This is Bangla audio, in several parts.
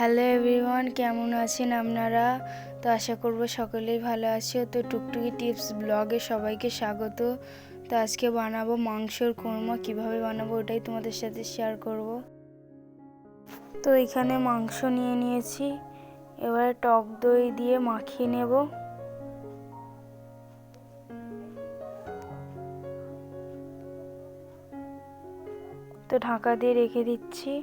হ্যালো এভরিওয়ান কেমন আছেন আপনারা? তো আশা করব সকলেই ভালো আছো। তো টুকটুকি টিপস ব্লগে সবাইকে স্বাগত। তো আজকে বানাবো মাংসর কোরমা। কীভাবে বানাবো ওটাই তোমাদের সাথে শেয়ার করব। তো এখানে মাংস নিয়ে নিয়েছি। এবারে টক দই দিয়ে মাখিয়ে নেব। তো ঢাকা দিয়ে রেখে দিচ্ছি।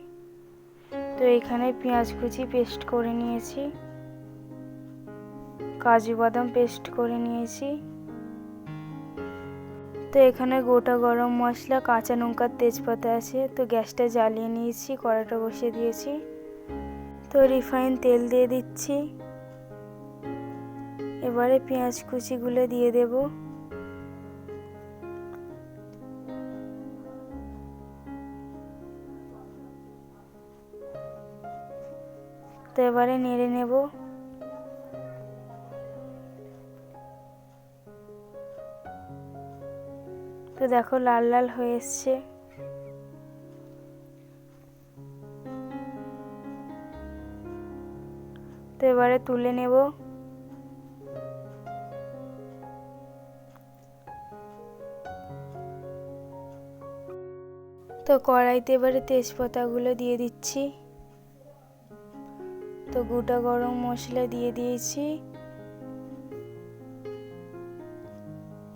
তো এখানে পেঁয়াজ কুচি পেস্ট করে নিয়েছি। কাজু বাদাম পেস্ট করে নিয়েছি। তো এখানে গোটা গরম মশলা, কাঁচা লঙ্কার তেজপাতা আছে, তো গ্যাসটা জ্বালিয়ে নিয়েছি কড়াটা বসিয়ে দিয়েছি। তো রিফাইন তেল দিয়ে দিচ্ছি। এবারে পেঁয়াজ কুচিগুলো দিয়ে দেবো। তো এবারে নেড়ে নেব। তো দেখো লাল লাল হয়ে এসছে। তো এবারে তুলে নেব। তো কড়াইতে এবারে তেজপাতাগুলো দিয়ে দিচ্ছি। তো গোটা গরম মশলা দিয়ে দিয়েছি।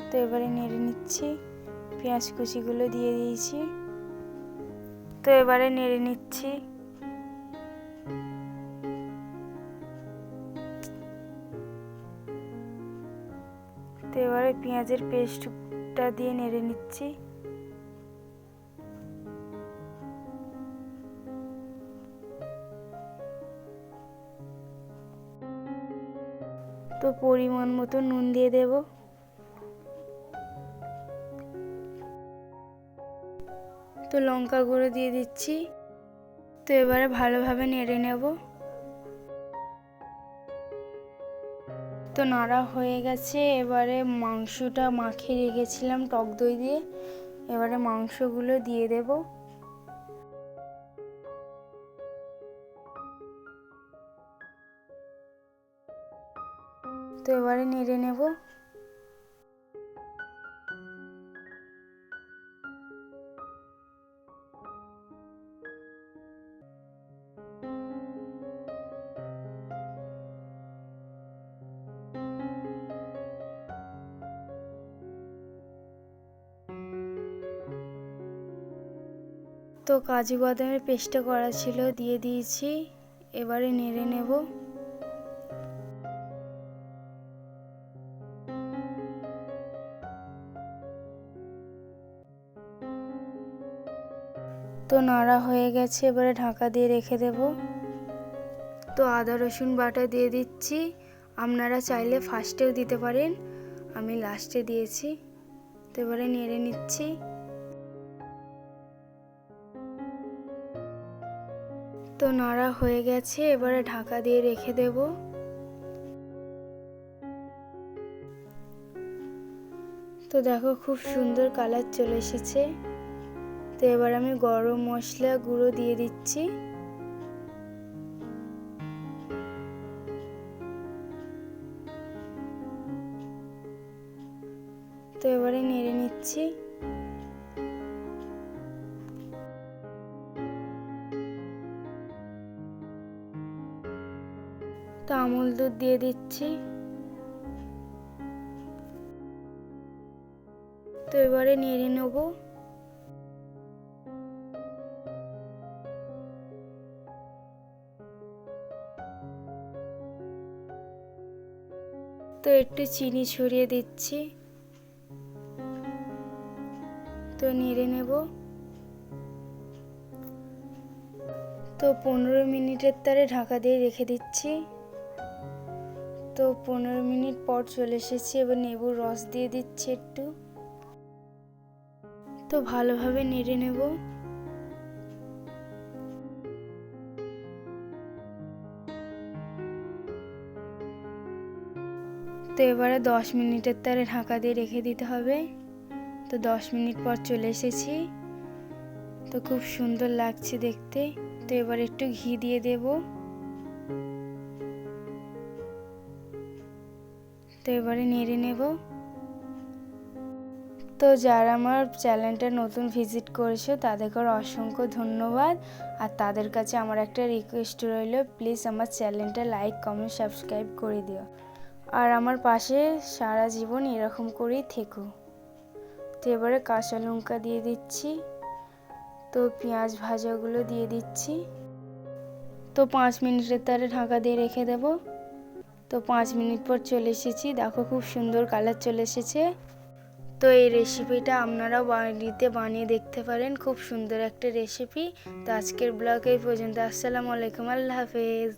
তো এবারে নেড়ে নিচ্ছি, পেঁয়াজ কুচিগুলো দিয়ে দিয়েছি। তো এবারে নেড়ে নিচ্ছি। তো এবারে পেঁয়াজের পেস্টটা দিয়ে নেড়ে নিচ্ছি। তো পরিমাণ মতো নুন দিয়ে দেব? তো লঙ্কা গুঁড়ো দিয়ে দিচ্ছি। তো এবারে ভালোভাবে নেড়ে নেব। তো নাড়া হয়ে গেছে। এবারে মাংসটা মাখিয়ে রেখেছিলাম টক দই দিয়ে। এবারে মাংসগুলো দিয়ে দেবো। তো এবারে নেড়ে নেব। তো কাজু বাদামের পেস্টটা করা ছিল, দিয়ে দিয়েছি। এবারে নেড়ে নেব। তো নাড়া হয়ে গেছে, এবারে ঢাকা দিয়ে রেখে দেব। তো আদা, রসুন বাটা দিয়ে দিচ্ছি। আপনারা চাইলে ফার্স্টেও দিতে পারেন, আমি লাস্টে দিয়েছি। তো এবারে নেড়ে নিচ্ছি। তো নাড়া হয়ে গেছে, এবারে ঢাকা দিয়ে রেখে দেব। তো দেখো খুব সুন্দর কালার চলে এসেছে। তো এবার আমি গরম মশলা গুঁড়ো দিয়ে দিচ্ছি। তো এবারে নেড়ে নিচ্ছি। তো আমুল দুধ দিয়ে দিচ্ছি। তো এবারে নেড়ে নেব। তো একটু চিনি ছড়িয়ে দিচ্ছি। তো নেড়ে নেব। তো পনেরো মিনিটের তারে ঢাকা দিয়ে রেখে দিচ্ছি। তো পনেরো মিনিট পর চলে এসেছি, এবার নেবুর রস দিয়ে দিচ্ছি একটু। তো ভালোভাবে নেড়ে নেব। তো এবারে 10 মিনিটের তারে ঢাকা দিয়ে রেখে দিতে হবে। তো 10 মিনিট পর চলে এসেছি। তো খুব সুন্দর লাগছে দেখতে। তো এবার একটু ঘি দিয়ে দেব। তো এবারে নেড়ে নেব। তো যারা আমার চ্যানেলটা নতুন ভিজিট করেছে, তাদেরকে অসংখ্য ধন্যবাদ। আর তাদের কাছে আমার একটা রিকোয়েস্ট রইল, প্লিজ আমার চ্যানেলটা লাইক, কমেন্ট, সাবস্ক্রাইব করে দিও। আর আমার পাশে সারা জীবন এরকম করেই থেকো। তো এবারে কাঁচা লঙ্কা দিয়ে দিচ্ছি, তো পেঁয়াজ ভাজাগুলো দিয়ে দিচ্ছি। তো পাঁচ মিনিটের তারে ঢাকা দিয়ে রেখে দেব। তো পাঁচ মিনিট পর চলে এসেছি, দেখো খুব সুন্দর কালার চলে এসেছে। তো এই রেসিপিটা আপনারাও বাড়িতে বানিয়ে দেখতে পারেন, খুব সুন্দর একটা রেসিপি। তো আজকের ব্লগ এই পর্যন্ত, আসসালামু আলাইকুম, আল্লাহ হাফেজ।